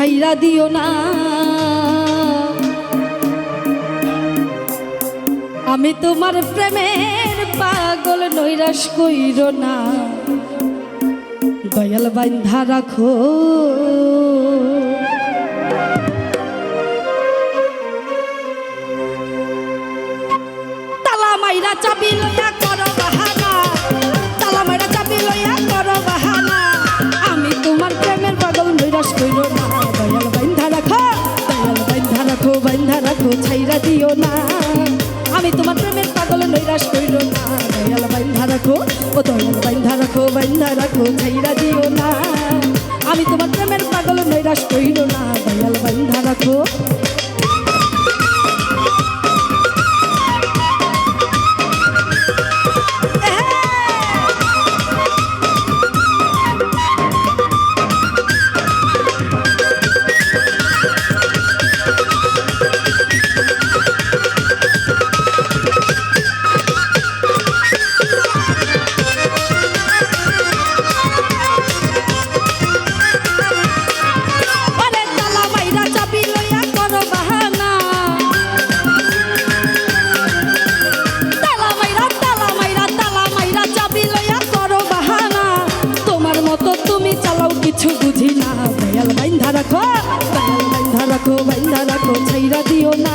ছাইরা দিও না। আমি তোমার প্রেমের পাগল নৈরাশ কইর না। দয়াল বান্ধা রাখো। তালা মাইরা চাবি দিও না। আমি তোমার প্রেমের পাগল নৈরাশ করিল না। দয়াল বাইন্ধা রাখো, ও দয়াল বাইন্ধা রাখো বাইন্ধা রাখো ছাইরা দিও না। আমি তোমার প্রেমের পাগল নৈরাশ কইর দয়াল বাইন্ধা রাখো দয়াল বাইন্ধা রাখো বাইন্ধা রাখো ছাইরা দিও না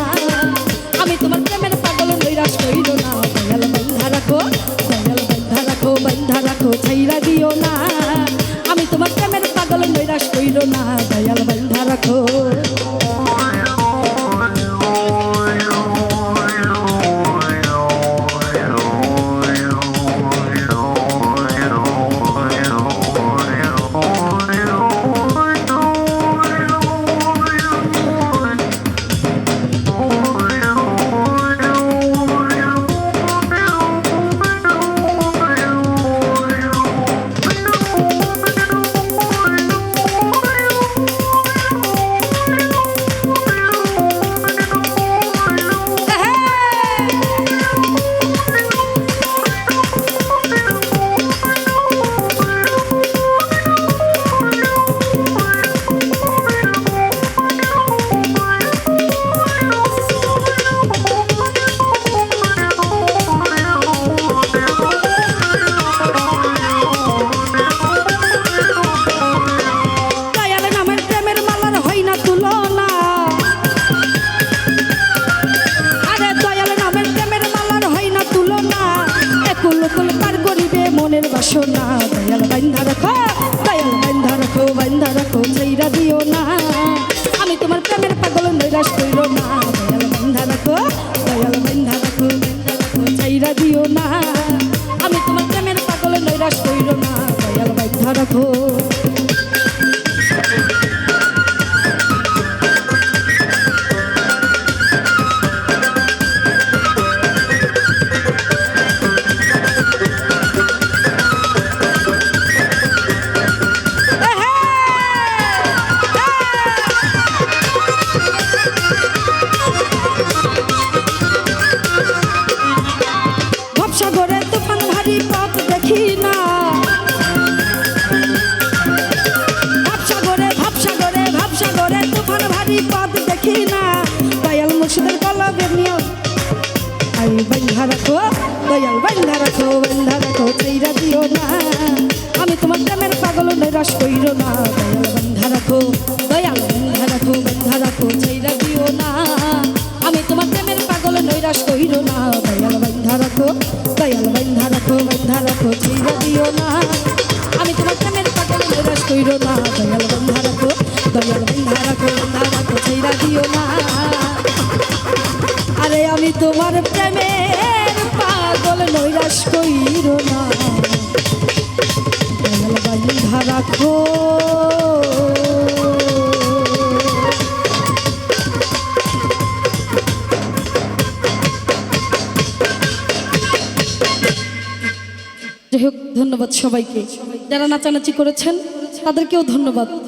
আমি তোমার প্রেমের বাসনা দয়াল বান্ধা রাখো দয়াল বান্ধা রাখো বান্ধা রাখো চাইরা দিও না। আমি তোমার প্রেমের পাগল নৈরাশ কইর না। বন্ধা রাখো চেইরা দিও না। আমি তোমার প্রেমের পাগল, নৈরাশ কইরো না। দয়াল বন্ধা রাখো, দয়াল বন্ধা রাখো বন্ধা রাখো চেইরা দিও না। আমি তোমার প্রেমের পাগল, নৈরাশ কইরো না। দয়াল বন্ধা রাখো, দয়াল বন্ধা রাখো বন্ধা রাখো চেইরা দিও না। আমি তোমার প্রেমের পাগল, নৈরাশ কইরো না। দয়াল বন্ধা রাখো, দয়াল বন্ধা রাখো বন্ধা রাখো চেইরা না। আরে আমি তোমার প্রেমের পাগল নৈরাশ কইর না। বান্ধা রাখো। যাই হোক, ধন্যবাদ সবাইকে। যারা নাচানাচি করেছেন, তাদেরকেও ধন্যবাদ।